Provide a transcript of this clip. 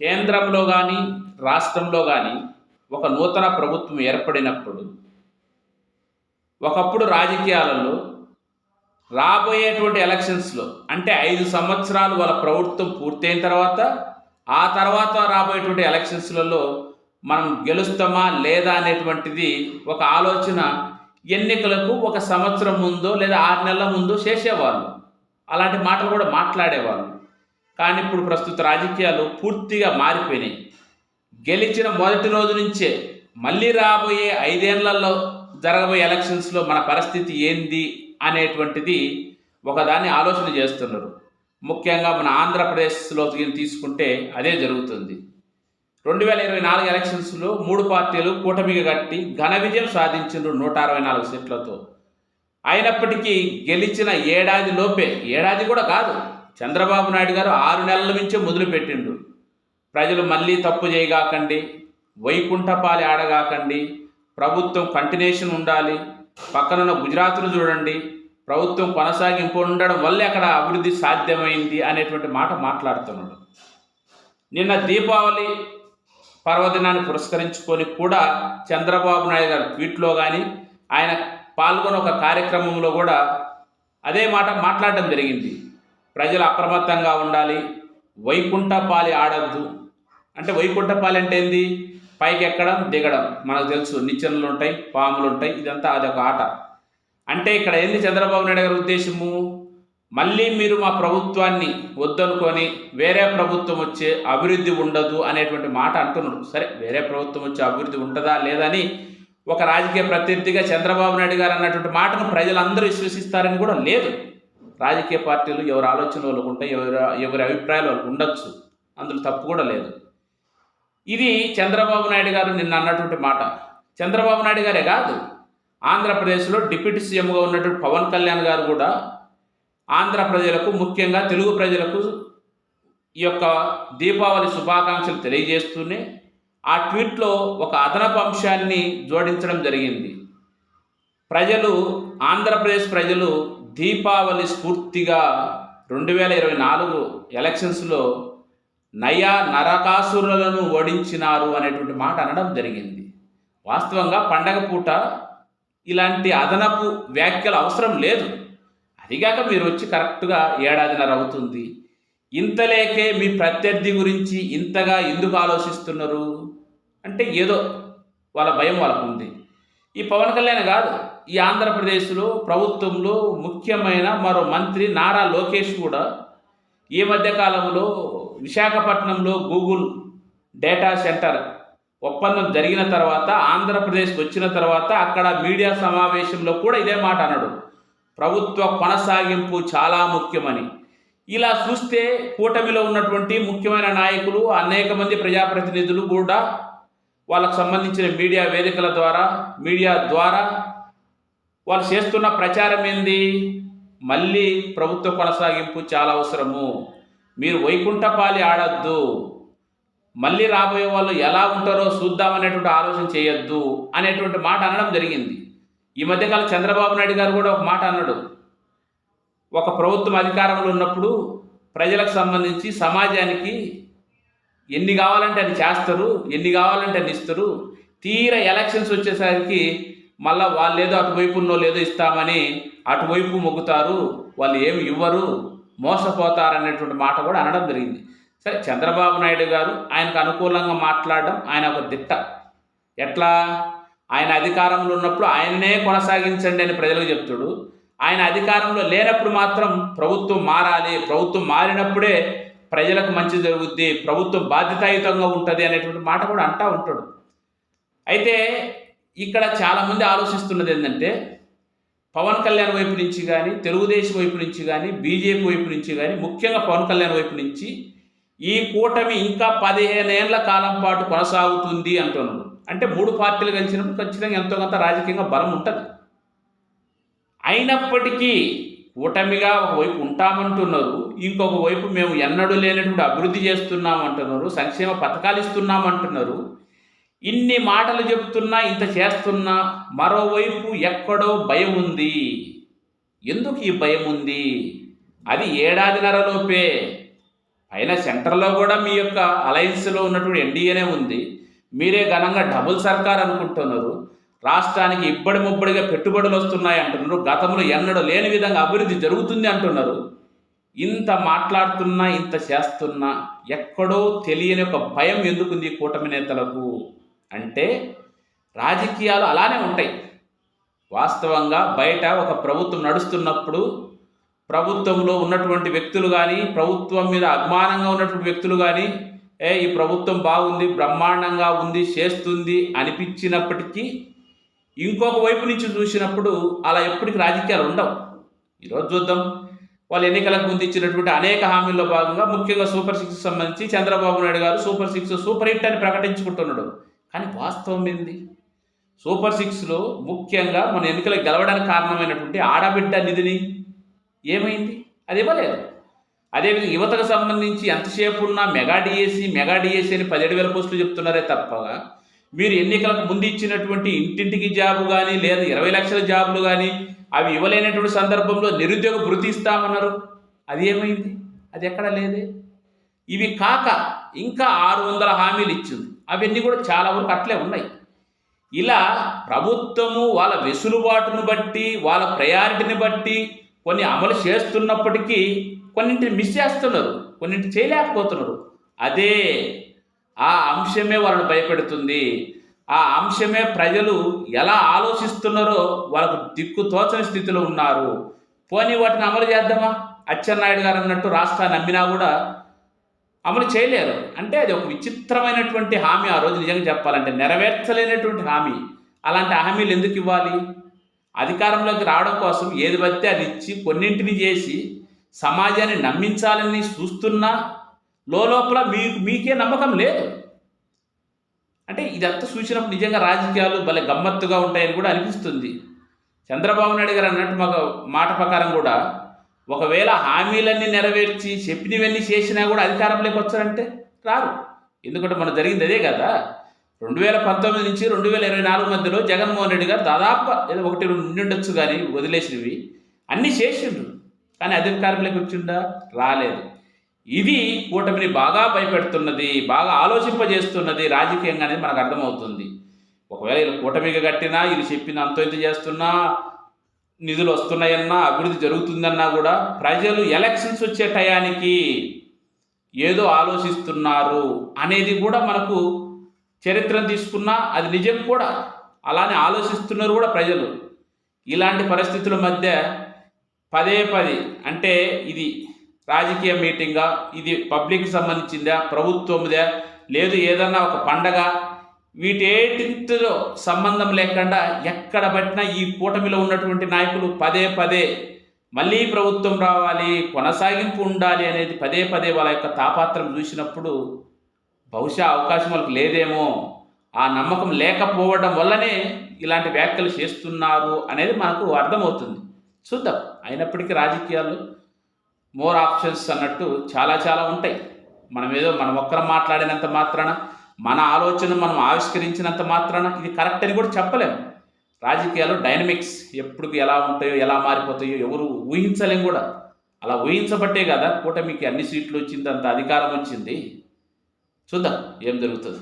కేంద్రంలో కానీ రాష్ట్రంలో కానీ ఒక నూతన ప్రభుత్వం ఏర్పడినప్పుడు ఒకప్పుడు రాజకీయాలలో రాబోయేటువంటి ఎలక్షన్స్లో అంటే ఐదు సంవత్సరాలు వాళ్ళ ప్రభుత్వం పూర్తయిన తర్వాత ఆ తర్వాత రాబోయేటువంటి ఎలక్షన్స్లలో మనం గెలుస్తామా లేదా అనేటువంటిది ఒక ఆలోచన ఎన్నికలకు ఒక సంవత్సరం ముందో లేదా ఆరు నెలల ముందో చేసేవాళ్ళు. అలాంటి మాటలు కూడా మాట్లాడేవాళ్ళు. కానీ ఇప్పుడు ప్రస్తుత రాజకీయాలు పూర్తిగా మారిపోయినాయి. గెలిచిన మొదటి రోజు నుంచే మళ్ళీ రాబోయే ఐదేళ్ళలో జరగబోయే ఎలక్షన్స్లో మన పరిస్థితి ఏంది అనేటువంటిది ఒకదాన్ని ఆలోచన చేస్తున్నారు. ముఖ్యంగా మన ఆంధ్రప్రదేశ్లో తీసుకుంటే అదే జరుగుతుంది. రెండు వేల ఇరవై నాలుగు ఎలక్షన్స్లో మూడు పార్టీలు కూటమిగా కట్టి ఘన విజయం సాధించారు నూట అరవై నాలుగు సీట్లతో. అయినప్పటికీ గెలిచిన ఏడాది లోపే ఏడాది కూడా కాదు చంద్రబాబు నాయుడు గారు ఆరు నెలల నుంచే మొదలుపెట్టిండు ప్రజలు మళ్ళీ తప్పు చేయగాకండి వైకుంఠపాలి ఆడగాకండి ప్రభుత్వం కంటిన్యూషన్ ఉండాలి పక్కనున్న గుజరాత్ను చూడండి ప్రభుత్వం కొనసాగింపు ఉండడం వల్లే అక్కడ అభివృద్ధి సాధ్యమైంది అనేటువంటి మాట మాట్లాడుతున్నాడు. నిన్న దీపావళి పర్వదినాన్ని పురస్కరించుకొని కూడా చంద్రబాబు నాయుడు గారు ట్వీట్లో కానీ ఆయన పాల్గొన్న ఒక కార్యక్రమంలో కూడా అదే మాట మాట్లాడడం జరిగింది. ప్రజలు అప్రమత్తంగా ఉండాలి. వైకుంఠపాలి ఆడద్దు. అంటే వైకుంఠపాలి అంటే ఏంది? పైకి ఎక్కడం దిగడం. మనకు తెలుసు నిచ్చెనలు ఉంటాయి పాములు ఉంటాయి ఇదంతా అదొక ఆట. అంటే ఇక్కడ ఏంది చంద్రబాబు నాయుడు గారి ఉద్దేశము? మళ్ళీ మీరు మా ప్రభుత్వాన్ని వద్దనుకొని వేరే ప్రభుత్వం వచ్చే అభివృద్ధి ఉండదు అనేటువంటి మాట అంటున్నాడు. సరే వేరే ప్రభుత్వం వచ్చే అభివృద్ధి ఉంటుందా లేదని ఒక రాజకీయ ప్రత్యర్థిగా చంద్రబాబు నాయుడు గారు అన్నటువంటి మాటను ప్రజలందరూ విశ్వసిస్తారని కూడా లేదు. రాజకీయ పార్టీలు ఎవరి ఆలోచన వాళ్ళకు ఉంటాయి ఎవరి ఎవరి అభిప్రాయాలు వాళ్ళకు ఉండొచ్చు. అందులో తప్పు కూడా లేదు. ఇది చంద్రబాబు నాయుడు గారు నిన్న అన్నటువంటి మాట. చంద్రబాబు నాయుడు గారే కాదు. ఆంధ్రప్రదేశ్లో డిప్యూటీ సీఎంగా ఉన్నటువంటి పవన్ కళ్యాణ్ గారు కూడా ఆంధ్ర ప్రజలకు ముఖ్యంగా తెలుగు ప్రజలకు ఈ యొక్క దీపావళి శుభాకాంక్షలు తెలియజేస్తూనే ఆ ట్వీట్లో ఒక అదనపు అంశాన్ని జోడించడం జరిగింది. ప్రజలు ఆంధ్రప్రదేశ్ ప్రజలు దీపావళి స్ఫూర్తిగా రెండు వేల ఇరవై నాలుగు ఎలక్షన్స్లో నయా నరకాసురులను ఓడించినారు అనేటువంటి మాట అనడం జరిగింది. వాస్తవంగా పండగ పూట ఇలాంటి అదనపు వ్యాఖ్యలు అవసరం లేదు. అదిగాక మీరు వచ్చి కరెక్ట్గా ఏడాదిన్నర అవుతుంది. ఇంతలేకే మీ ప్రత్యర్థి గురించి ఇంతగా ఎందుకు ఆలోచిస్తున్నారు? అంటే ఏదో వాళ్ళ భయం వాళ్ళకు ఉంది ఈ పవన్ కళ్యాణ్ కాదు ఈ ఆంధ్రప్రదేశ్లో ప్రభుత్వంలో ముఖ్యమైన మరో మంత్రి నారా లోకేష్ కూడా ఈ మధ్య కాలంలో విశాఖపట్నంలో గూగుల్ డేటా సెంటర్ ఒప్పందం జరిగిన తర్వాత ఆంధ్రప్రదేశ్కి వచ్చిన తర్వాత అక్కడ మీడియా సమావేశంలో కూడా ఇదే మాట అన్నాడు. ప్రభుత్వ కొనసాగింపు చాలా ముఖ్యమని. ఇలా చూస్తే కూటమిలో ఉన్నటువంటి ముఖ్యమైన నాయకులు అనేక మంది ప్రజాప్రతినిధులు కూడా వాళ్ళకు సంబంధించిన మీడియా వేదికల ద్వారా మీడియా ద్వారా వాళ్ళు చేస్తున్న ప్రచారం ఏంది? మళ్ళీ ప్రభుత్వ కొనసాగింపు చాలా అవసరము. మీరు వైకుంఠపాలి ఆడద్దు. మళ్ళీ రాబోయే వాళ్ళు ఎలా ఉంటారో చూద్దామనేటువంటి ఆలోచన చేయొద్దు అనేటువంటి మాట అనడం జరిగింది. ఈ మధ్యకాలం చంద్రబాబు నాయుడు గారు కూడా ఒక మాట అన్నాడు. ఒక ప్రభుత్వం అధికారంలో ఉన్నప్పుడు ప్రజలకు సంబంధించి సమాజానికి ఎన్ని కావాలంటే అని చేస్తారు ఎన్ని కావాలంటే అని ఇస్తారు తీర ఎలక్షన్స్ వచ్చేసరికి మళ్ళీ వాళ్ళు ఏదో అటువైపు ఉన్నో లేదో ఇస్తామని అటువైపు మొగ్గుతారు వాళ్ళు ఏమి ఇవ్వరు మోసపోతారనేటువంటి మాట కూడా అనడం జరిగింది. సరే చంద్రబాబు నాయుడు గారు ఆయనకు అనుకూలంగా మాట్లాడడం ఆయన ఒక దిట్ట. ఎట్లా? ఆయన అధికారంలో ఉన్నప్పుడు ఆయననే కొనసాగించండి అని ప్రజలకు చెప్తాడు. ఆయన అధికారంలో లేనప్పుడు మాత్రం ప్రభుత్వం మారాలి ప్రభుత్వం మారినప్పుడే ప్రజలకు మంచి జరుగుద్ది ప్రభుత్వం బాధ్యతాయుతంగా ఉంటుంది అనేటువంటి మాట కూడా అంటా ఉంటాడు. అయితే ఇక్కడ చాలామంది ఆలోచిస్తున్నది ఏంటంటే పవన్ కళ్యాణ్ వైపు నుంచి కానీ తెలుగుదేశం వైపు నుంచి కానీ బీజేపీ వైపు నుంచి కానీ ముఖ్యంగా పవన్ కళ్యాణ్ వైపు నుంచి ఈ కూటమి ఇంకా పదిహేను ఏళ్ళ కాలం పాటు కొనసాగుతుంది అంటున్నాడు అంటే మూడు పార్టీలు కలిసినప్పుడు ఖచ్చితంగా ఎంతో కొంత రాజకీయంగా బలం ఉంటుంది. అయినప్పటికీ కూటమిగా ఒకవైపు ఉంటామంటున్నారు ఇంకొక వైపు మేము ఎన్నడూ లేనటువంటి అభివృద్ధి చేస్తున్నాం అంటున్నారు సంక్షేమ పథకాలు ఇస్తున్నామంటున్నారు. ఇన్ని మాటలు చెప్తున్నా ఇంత చేస్తున్నా మరోవైపు ఎక్కడో భయం ఉంది. ఎందుకు ఈ భయం ఉంది? అది ఏడాదిన్నరలోపే అయినా సెంటర్లో కూడా మీ యొక్క అలయన్స్లో ఉన్నటువంటి ఎన్డీఏనే ఉంది. మీరే ఘనంగా డబుల్ సర్కార్ అనుకుంటున్నారు. రాష్ట్రానికి ఇబ్బడి ముబ్బడిగా పెట్టుబడులు వస్తున్నాయి అంటున్నారు. గతంలో ఎన్నడూ లేని విధంగా అభివృద్ధి జరుగుతుంది అంటున్నారు. ఇంత మాట్లాడుతున్నా ఇంత చేస్తున్నా ఎక్కడో తెలియని ఒక భయం ఎందుకుంది కూటమి నేతలకు? అంటే రాజకీయాలు అలానే ఉంటాయి. వాస్తవంగా బయట ఒక ప్రభుత్వం నడుస్తున్నప్పుడు ప్రభుత్వంలో ఉన్నటువంటి వ్యక్తులు కానీ ప్రభుత్వం మీద అభిమానంగా ఉన్నటువంటి వ్యక్తులు కానీ ఏ ఈ ప్రభుత్వం బాగుంది బ్రహ్మాండంగా ఉంది చేస్తుంది అనిపించినప్పటికీ ఇంకొక వైపు నుంచి చూసినప్పుడు అలా ఎప్పటికీ రాజకీయాలు ఉండవు. ఈరోజు చూద్దాం. వాళ్ళు ఎన్నికలకు ముందు ఇచ్చినటువంటి అనేక హామీల్లో భాగంగా ముఖ్యంగా సూపర్ సిక్స్ సంబంధించి చంద్రబాబు నాయుడు గారు సూపర్ సిక్స్ సూపర్ హిట్ అని ప్రకటించుకుంటున్నాడు. కానీ వాస్తవం ఏంది? సూపర్ సిక్స్లో ముఖ్యంగా మన ఎన్నికలకు గెలవడానికి కారణమైనటువంటి ఆడబిడ్డ నిధిని ఏమైంది? అది ఇవ్వలేదు. అదేవిధంగా యువతకు సంబంధించి ఎంతసేపు ఉన్నా మెగా డిఎస్సి మెగా డిఎస్సి అని పదిహేడు వేల పోస్టులు చెప్తున్నారే తప్పగా మీరు ఎన్నికలకు ముందు ఇచ్చినటువంటి ఇంటింటికి జాబు కానీ లేదా ఇరవై లక్షల జాబులు కానీ అవి ఇవ్వలేనటువంటి సందర్భంలో నిరుద్యోగ భృతి ఇస్తామన్నారు. అది ఏమైంది? అది ఎక్కడ లేదే? ఇవి కాక ఇంకా ఆరు వందల హామీలు ఇచ్చింది. అవన్నీ కూడా చాలా వరకు అట్లే ఉన్నాయి. ఇలా ప్రభుత్వము వాళ్ళ వెసులుబాటును బట్టి వాళ్ళ ప్రయారిటీని బట్టి కొన్ని అమలు చేస్తున్నప్పటికీ కొన్నింటిని మిస్ చేస్తున్నారు కొన్నింటి చేయలేకపోతున్నారు. అదే ఆ అంశమే వాళ్ళని భయపెడుతుంది. ఆ అంశమే ప్రజలు ఎలా ఆలోచిస్తున్నారో వాళ్ళకు దిక్కు తోచని స్థితిలో ఉన్నారు. పోనీ వాటిని అమలు చేద్దామా? అచ్చెన్నాయుడు గారు అన్నట్టు రాష్ట్రాన్ని నమ్మినా కూడా అమలు చేయలేరు. అంటే అది ఒక విచిత్రమైనటువంటి హామీ ఆ రోజు నిజంగా చెప్పాలంటే నెరవేర్చలేనటువంటి హామీ. అలాంటి హామీలు ఎందుకు ఇవ్వాలి? అధికారంలోకి రావడం కోసం ఏది పడితే అది ఇచ్చి కొన్నింటిని చేసి సమాజాన్ని నమ్మించాలని చూస్తున్నా లోపల మీకు మీకే నమ్మకం లేదు. అంటే ఇదంతా చూసినప్పుడు నిజంగా రాజకీయాలు భలే గమ్మత్తుగా ఉంటాయని కూడా అనిపిస్తుంది. చంద్రబాబు నాయుడు గారు అన్నట్టు మాకు మాట ప్రకారం కూడా ఒకవేళ హామీలన్నీ నెరవేర్చి చెప్పినవన్నీ చేసినా కూడా అధికారంలోకి వచ్చారంటే రారు. ఎందుకంటే మనం జరిగింది అదే కదా. రెండు వేల పంతొమ్మిది నుంచి రెండు వేల ఇరవై నాలుగు మధ్యలో జగన్మోహన్ రెడ్డి గారు దాదాపు ఏదో ఒకటి రెండు ఉండొచ్చు కానీ వదిలేసినవి. అన్నీ చేసిండ్రు. కానీ అధికారంలోకి వచ్చిండా? రాలేదు. ఇది కూటమిని బాగా భయపెడుతున్నది బాగా ఆలోచింపజేస్తున్నది రాజకీయంగా అనేది మనకు అర్థమవుతుంది. ఒకవేళ వీళ్ళు కూటమిగా కట్టినా వీళ్ళు చెప్పిన అంత ఇంత చేస్తున్నా నిధులు వస్తున్నాయన్నా అభివృద్ధి జరుగుతుందన్నా కూడా ప్రజలు ఎలక్షన్స్ వచ్చే టయానికి ఏదో ఆలోచిస్తున్నారు అనేది కూడా మనకు చరిత్రను తీసుకున్నా అది నిజం కూడా. అలానే ఆలోచిస్తున్నారు కూడా ప్రజలు. ఇలాంటి పరిస్థితుల మధ్య పదే పది అంటే ఇది రాజకీయ మీటింగా ఇది పబ్లిక్కి సంబంధించిందా ప్రభుత్వందా లేదు ఏదన్నా ఒక పండగ వీటేటితో సంబంధం లేకుండా ఎక్కడ పట్టినా ఈ కూటమిలో ఉన్నటువంటి నాయకులు పదే పదే మళ్ళీ ప్రభుత్వం రావాలి కొనసాగింపు ఉండాలి అనేది పదే పదే వాళ్ళ యొక్క తాపాత్రం చూసినప్పుడు బహుశా అవకాశం వాళ్ళకి లేదేమో. ఆ నమ్మకం లేకపోవడం వల్లనే ఇలాంటి వ్యాఖ్యలు చేస్తున్నారు అనేది మనకు అర్థమవుతుంది. చూద్దాం. అయినప్పటికీ రాజకీయాలు మోర్ ఆప్షన్స్ అన్నట్టు చాలా చాలా ఉంటాయి. మనం ఏదో మనం ఒక్కరం మాట్లాడినంత మాత్రాన మన ఆలోచన మనం ఆవిష్కరించినంత మాత్రాన ఇది కరెక్ట్ అని కూడా చెప్పలేము రాజకీయాలు డైనమిక్స్ ఎప్పుడు ఎలా ఉంటాయో ఎలా మారిపోతాయో ఎవరు ఊహించలేం కూడా. అలా ఊహించబట్టే కదా కూటమికి అన్ని సీట్లు వచ్చింది అంత అధికారం వచ్చింది. చూద్దాం ఏం జరుగుతుంది.